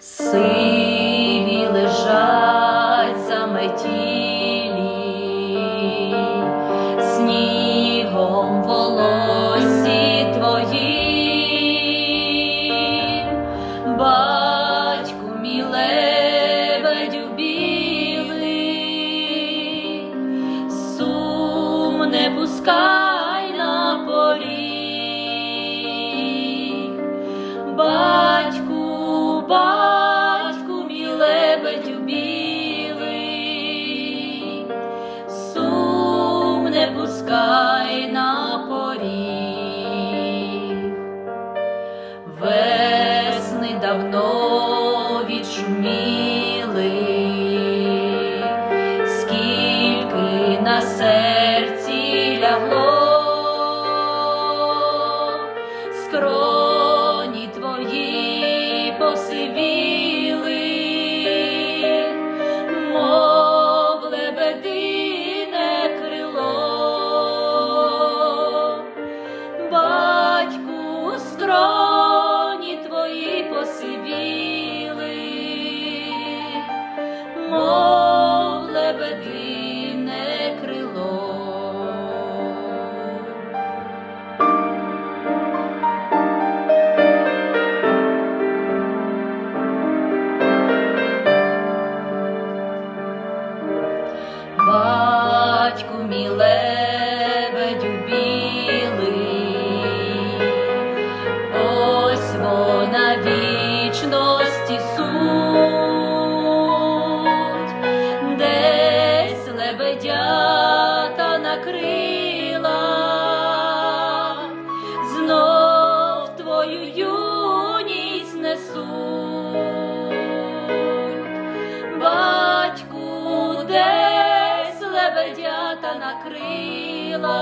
сиві лежать заметілі, снігом волосі твої, батьку мій білий, сум не пускай давно відшуміли, скільки на серці лягло, скроні твої посивіли, посивіли, мов лебедине крило. Батьку мій та накрила.